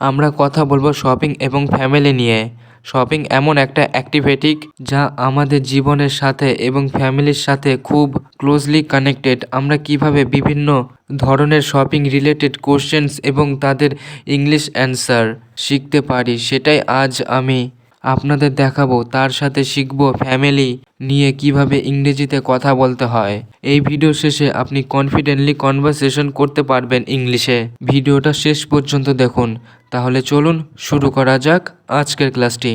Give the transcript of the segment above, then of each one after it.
আমরা কথা বলব শপিং এবং ফ্যামিলি নিয়ে। শপিং এমন একটা অ্যাক্টিভিটি যা আমাদের জীবনের সাথে এবং ফ্যামিলির সাথে খুব ক্লোজলি কানেক্টেড আমরা কীভাবে বিভিন্ন ধরনের শপিং রিলেটেড কোশ্চেন্স এবং তাদের ইংলিশ অ্যান্সার শিখতে পারি, সেটাই আজ আমি আপনাদের দেখাবো। তার সাথে শিখব ফ্যামিলি নিয়ে কীভাবে ইংরেজিতে কথা বলতে হয়। এই ভিডিও শেষে আপনি কনফিডেন্টলি কনভারসেশন করতে পারবেন ইংলিশে ভিডিওটা শেষ পর্যন্ত দেখুন। তাহলে চলুন শুরু করা যাক আজকের ক্লাসটি।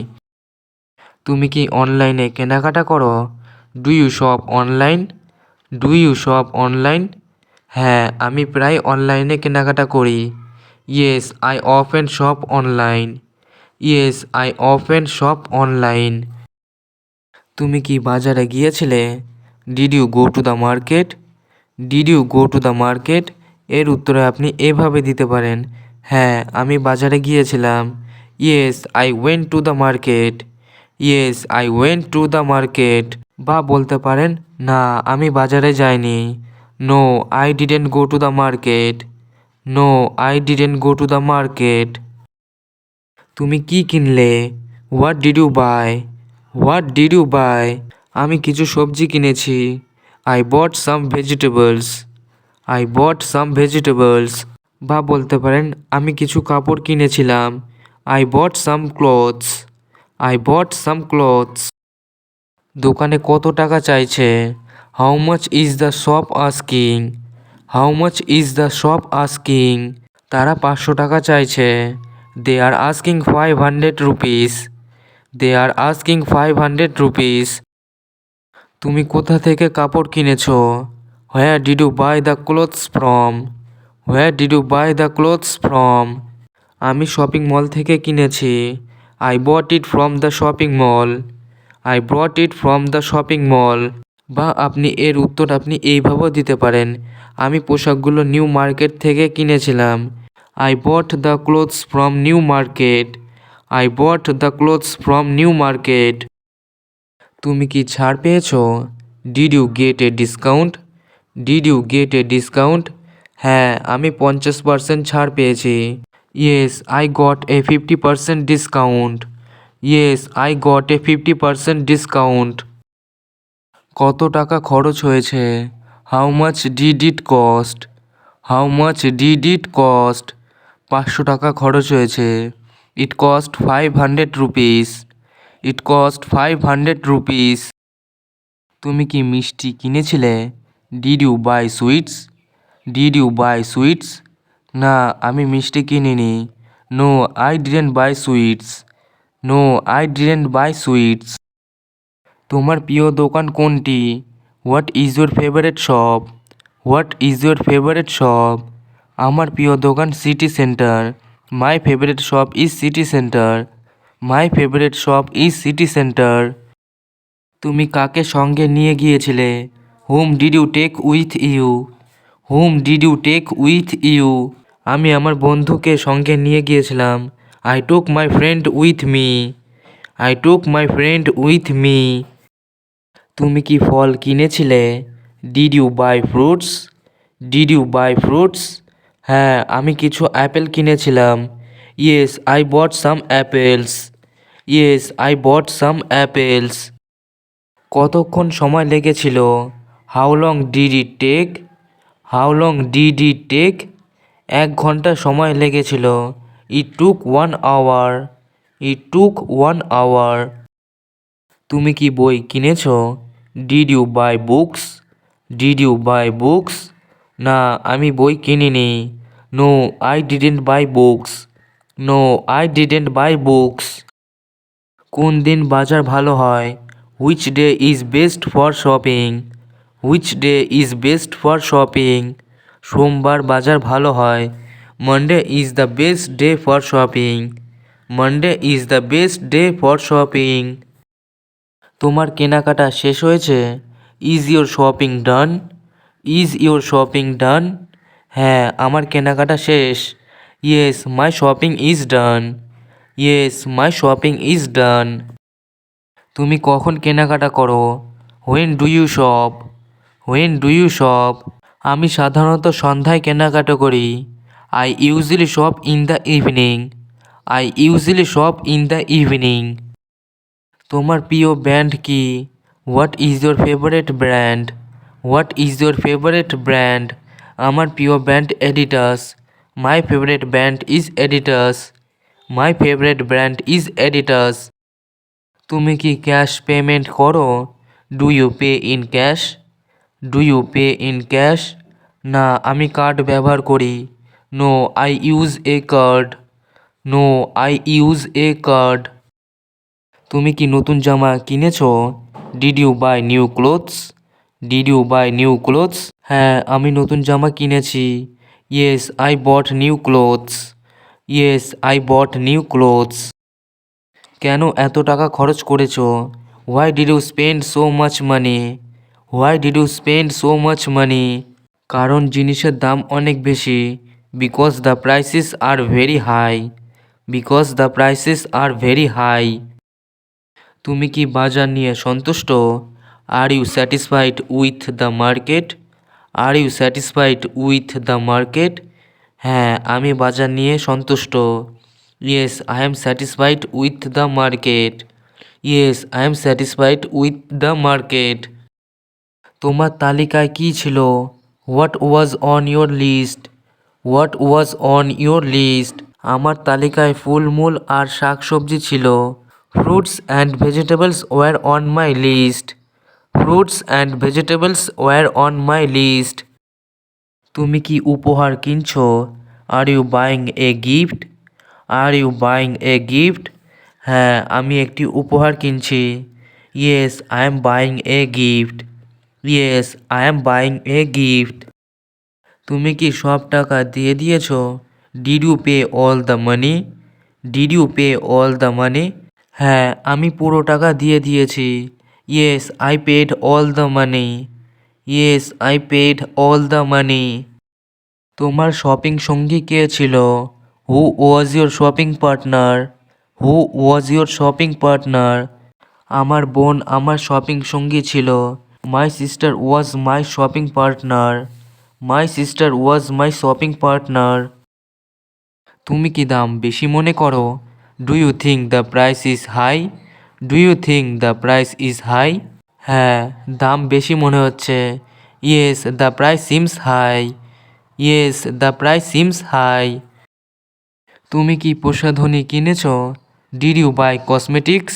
তুমি কি অনলাইনে কেনাকাটা করো? Do you shop online do you shop online হ্যাঁ আমি প্রায় অনলাইনে কেনাকাটা করি। Yes I of often shop online yes I of often shop online তুমি কি বাজারে গিয়েছিলে? Did you go to the market did you go to the market এর উত্তরে আপনি এভাবে দিতে পারেন। হ্যাঁ আমি বাজারে গিয়েছিলাম। Yes I went to the market yes I went to the market বা বলতে পারেন, না, আমি বাজারে যাইনি। No I didn't go to the market no I didn't go to the market তুমি কি কিনলে? What did you buy what did you buy আমি কিছু সবজি কিনেছি। I bought some vegetables I bought some vegetables বা বলতে পারেন, আমি কিছু কাপড় কিনেছিলাম। I bought some clothes I bought some clothes দোকানে কত টাকা চাইছে? How much is the shop asking how much is the shop asking তারা পাঁচশো টাকা চাইছে। They are asking five hundred rupees they are asking five hundred rupees তুমি কোথা থেকে কাপড় কিনেছো? Where did you buy the clothes from where did you buy the clothes from আমি শপিং মল থেকে কিনেছি। I bought it from the shopping mall I brought it from the shopping mall বা আপনি এর উত্তর আপনি এইভাবেও দিতে পারেন। আমি পোশাকগুলো নিউ মার্কেট থেকে কিনেছিলাম। I bought the clothes from New Market I bought the clothes from New Market তুমি কি ছাড় পেয়েছ? Did you get a discount did you get a discount হ্যাঁ আমি পঞ্চাশ পার্সেন্ট ছাড় পেয়েছি। Yes I got a fifty percent discount yes I got a fifty percent discount কত টাকা খরচ হয়েছে? How much did it cost how much did it cost পাঁচশো টাকা খরচ হয়েছে। It cost five hundred rupees it cost five hundred rupees তুমি কি মিষ্টি কিনেছিলে? Did you buy sweets did you buy sweets না, আমি মিষ্টি কিনিনি। No I didn't buy sweets no I didn't buy sweets তোমার প্রিয় দোকান কোনটি? What is your favourite shop what is your favourite shop আমার প্রিয় দোকান City Centre my favourite shop is City Centre my favourite shop is City Centre তুমি কাকে সঙ্গে নিয়ে গিয়েছিলে? Whom did you take with you whom did you take with you আমি আমার বন্ধুকে সঙ্গে নিয়ে গিয়েছিলাম। I took my friend with me I took my friend with me তুমি কি ফল কিনেছিলে? Did you buy fruits did you buy fruits হ্যাঁ আমি কিছু অ্যাপেল কিনেছিলাম। Yes I bought some apples yes I bought some apples কতক্ষণ সময় লেগেছিল? How long did it take how long did it take এক ঘণ্টা সময় লেগেছিল। It took one hour it took one hour তুমি কি বই কিনেছো? Did you buy books did you buy books না, আমি বই কিনিনি। No I didn't buy books no I didn't buy books কোন দিন বাজার ভালো হয়? Which day is best for shopping which day is best for shopping সোমবার বাজার ভালো হয়। Monday is the best day for shopping Monday is the best day for shopping তোমার কেনাকাটা শেষ হয়েছে? Is your shopping done is your shopping done হ্যাঁ আমার কেনাকাটা শেষ। Yes my shopping is done yes my shopping is done তুমি কখন কেনাকাটা করো? When do you shop when do you shop আমি সাধারণত সন্ধ্যায় কেনাকাটা করি। I usually shop in the evening I usually shop in the evening তোমার প্রিয় ব্র্যান্ড কি? What is your favourite brand what is your favourite brand আমার প্রিয় brand Adidas my favourite brand is Adidas my favourite brand is Adidas তুমি কি cash payment করো? Do you pay in cash do you pay in cash না, আমি card ব্যবহার করি। No I use a card no I use a card তুমি কি নতুন জামা কিনেছো? Did you buy new clothes did you buy new clothes হ্যাঁ আমি নতুন জামা কিনেছি। Yes I bought new clothes yes I bought new clothes কেন এত টাকা খরচ করেছ? Why did you spend so much money why did you spend so much money কারণ জিনিসের দাম অনেক বেশি। Because the prices are very high because the prices are very high তুমি কি বাজার নিয়ে সন্তুষ্ট? Are you satisfied with the market are you satisfied with the market হ্যাঁ আমি বাজার নিয়ে সন্তুষ্ট। Yes I am satisfied with the market yes I am satisfied with the market তোমার তালিকায় কি ছিল? What was on your list what was on your list আমার তালিকায় ফুলমূল আর শাকসবজি ছিল। Fruits and vegetables were on my list fruits and vegetables were on my list তুমি কি উপহার কিনছো? Are you buying a gift are you buying a gift হ্যাঁ আমি একটি উপহার কিনছি। Yes I am buying a gift yes I am buying a gift তুমি কি সব টাকা দিয়ে দিয়েছ? Did you pay all the money did you pay all the money হ্যাঁ আমি পুরো টাকা দিয়ে দিয়েছি। Yes I paid all the money yes I paid all the money তোমার শপিং সঙ্গী কে ছিল? Who was your shopping partner who was your shopping partner আমার বোন আমার শপিং সঙ্গী ছিল। My sister was my shopping partner my sister was my shopping partner তুমি কি দাম বেশি মনে করো? Do you think the price is high do you think the price is high হ্যাঁ দাম বেশি মনে হচ্ছে। Yes the price seems high yes the price seems high তুমি কি প্রসাধনী কিনেছো? Did you buy cosmetics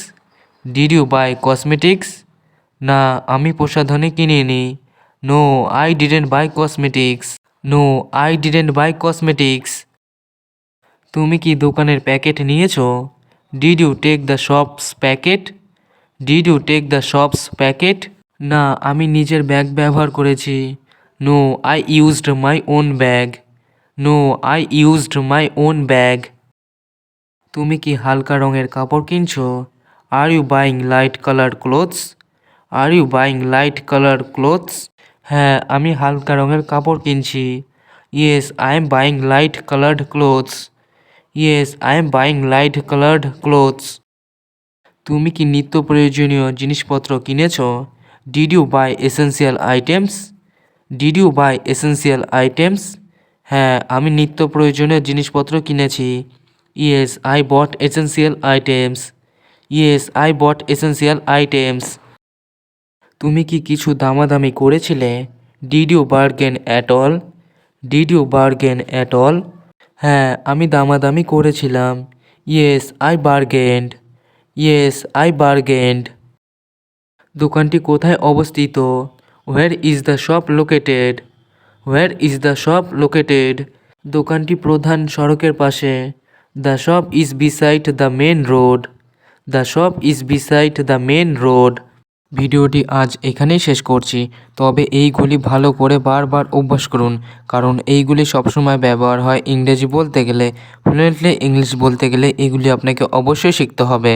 did you buy cosmetics না, আমি প্রসাধনী কিনিনি no. I didn't buy cosmetics no I didn't buy cosmetics তুমি কি দোকানের প্যাকেট নিয়েছো? Did you take the shops packet did you take the shops packet না, আমি নিজের ব্যাগ ব্যবহার করেছি। No I used my own bag no I used my own bag তুমি কি হালকা রঙের কাপড় কিনছো? Are you buying light colour clothes are you buying light colour clothes হ্যাঁ আমি হালকা রঙের কাপড় কিনছি। Yes I am buying light coloured clothes yes I am buying light coloured clothes তুমি কি নিত্য প্রয়োজনীয় জিনিসপত্র কিনেছ? Did you buy essential items did you buy essential items হ্যাঁ আমি নিত্য প্রয়োজনীয় জিনিসপত্র কিনেছি। Yes I bought essential items yes I bought essential items তুমি কি কিছু দামাদামি করেছিলে? Did you bargain at all did you bargain at all হ্যাঁ আমি দামাদামি করেছিলাম। Yes I bargained yes I bargained দোকানটি কোথায় অবস্থিত? Where is the shop located where is the shop located দোকানটি প্রধান সড়কের পাশে। The shop is beside the main road the shop is beside the main road ভিডিওটি আজ এখানেই শেষ করছি। তবে এইগুলি ভালো করে বারবার অভ্যাস করুন, কারণ এইগুলি সবসময় ব্যবহার হয় ইংরেজি বলতে গেলে। ফ্লুয়েন্টলি ইংলিশ বলতে গেলে এগুলি আপনাকে অবশ্যই শিখতে হবে।